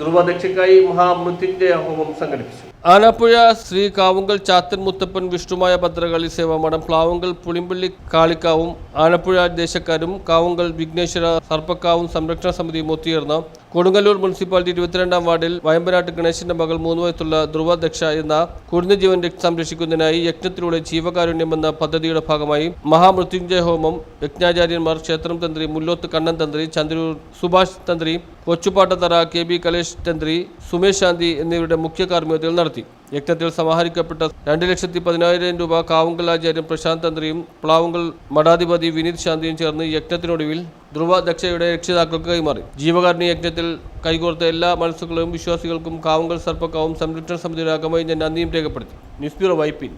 ധ്രുവദക്ഷയ്ക്കായി മഹാമൃത്യുഞ്ജയ ഹോമം സംഘടിപ്പിച്ചു. ആലപ്പുഴ ശ്രീ കാവുങ്കൽ ചാത്തൻ മുത്തപ്പൻ വിഷ്ണുമായ ഭദ്രകാളി സേവാമഠം പ്ലാവുങ്കൽ പുളിമ്പള്ളി കാളിക്കാവും ആലപ്പുഴ ദേശക്കാരും കാവുങ്കൽ വിഘ്നേശ്വര സർപ്പക്കാവും സംരക്ഷണ സമിതിയും ഒത്തുചേർന്ന് കൊടുങ്ങല്ലൂർ മുനിസിപ്പാലിറ്റി ഇരുപത്തിരണ്ടാം വാർഡിൽ വയമ്പനാട്ട് ഗണേശന്റെ മകൾ മൂന്ന് വയസ്സുള്ള ധ്രുവ ദക്ഷ എന്ന കുടിഞ്ഞ ജീവൻ രക്ഷ സംരക്ഷിക്കുന്നതിനായി യജ്ഞത്തിലൂടെ ജീവകാരുണ്യം എന്ന പദ്ധതിയുടെ ഭാഗമായി മഹാമൃത്യുഞ്ജയ ഹോമം യജ്ഞാചാര്യന്മാർ ക്ഷേത്രം തന്ത്രി മുല്ലോത്ത് കണ്ണൻ തന്ത്രി ചന്ദ്രൂർ സുഭാഷ് തന്ത്രി കൊച്ചുപാട്ടത്തറ കെ ബി കലേഷ് തന്ത്രി സുമേഷ് ശാന്തി എന്നിവരുടെ മുഖ്യ കാർമ്മികത്തിൽ നടത്തി. യജ്ഞത്തിൽ സമാഹരിക്കപ്പെട്ട രണ്ട് ലക്ഷത്തി പതിനായിരം രൂപ കാവുങ്കൽ ആചാര്യൻ പ്രശാന്ത് തന്ത്രിയും പ്ലാവുങ്കൽ മഠാധിപതി വിനീത് ശാന്തിയും ചേർന്ന് യജ്ഞത്തിനൊടുവിൽ ധ്രുവ ദക്ഷയുടെ രക്ഷിതാക്കൾക്ക് കൈമാറി. ജീവകാരുണ്യ യജ്ഞത്തിൽ കൈകോർത്ത എല്ലാ മനസ്സുകളും വിശ്വാസികൾക്കും കാവുങ്കൽ സർപ്പക്കാവും സംരക്ഷണ സമിതിയുടെ അംഗമായി ഞാൻ നന്ദിയും രേഖപ്പെടുത്തി. News bureau Vypin